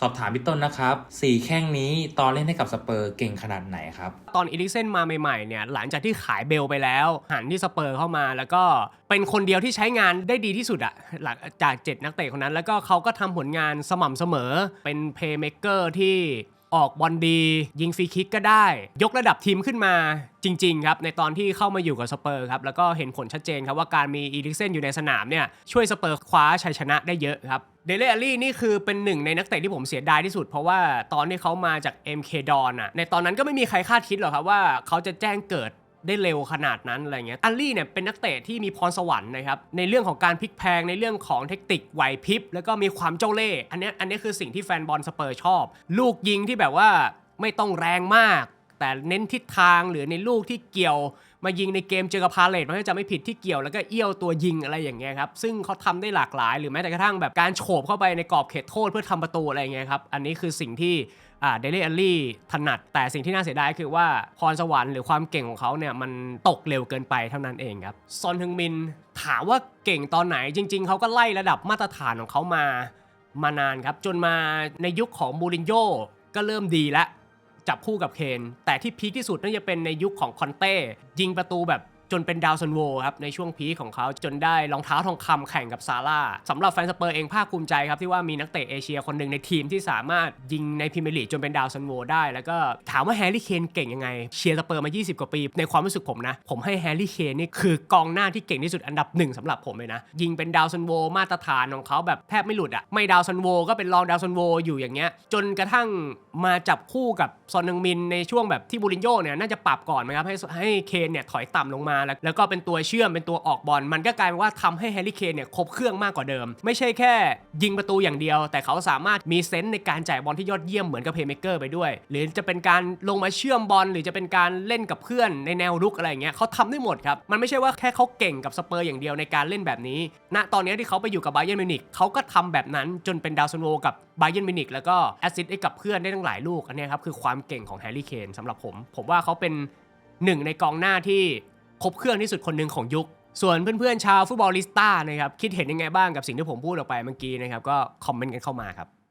สอบถามพี่ต้นนะครับสี่แข้งนี้ตอนเล่นให้กับสเปอร์เก่งขนาดไหนครับ ตอนอีลิกเซนมาใหม่ๆเนี่ยหลังจากที่ขายเบลไปแล้ว หันที่สเปอร์เข้ามาแล้วก็เป็นคนเดียวที่ใช้งานได้ดีที่สุดอะหลังจาก 7 นักเตะคนนั้น แล้วก็เขาก็ทำผลงานสม่ำเสมอเป็นเพย์เม k เกอร์ที่ออกบอลดี ยิงฟรีคิกก็ได้ ยกระดับทีมขึ้นมาจริง ๆ ครับ ในตอนที่เข้ามาอยู่กับสเปอร์ครับ แล้วก็เห็นผลชัดเจนครับว่าการมีอีลิกเซนอยู่ในสนามเนี่ยช่วยสเปอร์คว้าชัยชนะได้เยอะครับ เดเลอรี่นี่คือเป็นหนึ่งในนักเตะที่ผมเสียดายที่สุด เพราะว่าตอนที่เขามาจาก MK ดอนอะในตอนนั้นก็ไม่มีใครคาดคิดหรอกครับว่าเขาจะแจ้งเกิดได้เร็วขนาดนั้นอะไรเงี้ยอัลลี่เนี่ยเป็นนักเตะที่มีพรสวรรค์นะครับในเรื่องของการพลิกแพงในเรื่องของเทคนิคไหวพริบแล้วก็มีความเจ้าเล่ห์อันนี้อันนี้คือสิ่งที่แฟนบอลสเปอร์ชอบ ลูกยิงที่แบบว่าไม่ต้องแรงมาก แต่เน้นทิศทางหรือในลูกที่เกี่ยวมายิงในเกมเจอกับพาเลตมันก็จะไม่ผิดที่เกี่ยวแล้วก็เอี้ยวตัวยิงอะไรอย่างเงี้ยครับซึ่งเขาทำได้หลากหลาย หรือแม้แต่กระทั่งแบบการโฉบเข้าไปในกรอบเขตโทษเพื่อทำประตูอะไรอย่างเงี้ยครับอันนี้คือสิ่งที่อ่าเดลี่อัลลี่ถนัด แต่สิ่งที่น่าเสียดายคือว่าพรสวรรค์หรือความเก่งของเขาเนี่ยมันตกเร็วเกินไปเท่านั้นเองครับซอนฮึงมินถามว่าเก่งตอนไหนจริง ๆเขาก็ไล่ระดับมาตรฐานของเขามามานานครับจนมาในยุคของมูรินโญ่ก็เริ่มดีแล้ว จับคู่กับเคน แต่ที่พีคที่สุดน่าจะเป็นในยุคของคอนเต้ยิงประตูแบบ จนเป็นดาวซันโวครับในช่วงพีคของเขาจนได้รองเท้าทองคำแข่งกับซาร่าสำหรับแฟนสเปอร์เองภาคภูมิใจครับที่ว่ามีนักเตะเอเชียคนหนึ่งในทีมที่สามารถยิงในพรีเมียร์ลีกจนเป็นดาวซันโวได้ แล้วก็ถามว่าแฮร์รี่เคนเก่งยังไงเชียร์สเปอร์มา 20 กว่าปี ในความรู้สึกผมนะ ผมให้แฮร์รี่เคนนี่คือกองหน้าที่เก่งที่สุดอันดับหนึ่งสำหรับผมเลยนะ ยิงเป็นดาวซันโวมาตรฐานของเขาแบบแทบไม่หลุดอะไม่ดาวซันโวก็เป็นรองดาวซันโวอยู่อย่างเงี้ยจนกระทั่งมาจับคู่กับซอนนึงมินในช่วงแบบที่บูรินโญ่เนี่ยน่าจะปรับก่อนไหมครับให้ให้เคนเนี่ยถอยต่ำลงมาแล้วแล้วก็เป็นตัวเชื่อมเป็นตัวออกบอลมันก็กลายเป็นว่าทำให้แฮร์รี่เคนเนี่ยครบเครื่องมากกว่าเดิม ไม่ใช่แค่ยิงประตูอย่างเดียว แต่เขาสามารถมีเซนส์ในการจ่ายบอลที่ยอดเยี่ยมเหมือนกับเพย์เมเกอร์ไปด้วย หรือจะเป็นการลงมาเชื่อมบอลหรือจะเป็นการเล่นกับเพื่อนในแนวรุกอะไรอย่างเงี้ยเขาทำได้หมดครับมันไม่ใช่ว่าแค่เขาเก่งกับสเปอร์อย่างเดียวในการเล่นแบบนี้ณตอนนี้ที่เขาไปอยู่กับไบเย r n มิวนิกเขาก็ทำแบบนั้นจนเป็นดาวซันโวกับไบเย r n มิวนิกแล้วก็แอสซิสต์ให้กับเพื่อนได้ตั้งหลายลูกอันนี้ครับคือความเก่งของแฮร์รี่เคนสำหรับผม ผมว่าเขาเป็นหนึ่งในกองหน้าที่ ครบเครื่องที่สุดคนหนึ่งของยุค ส่วนเพื่อนๆชาวฟุตบอลลิสต้านะครับคิดเห็นยังไงบ้างกับสิ่งที่ผมพูดออกไปเมื่อกี้นะครับก็คอมเมนต์กันเข้ามาครับ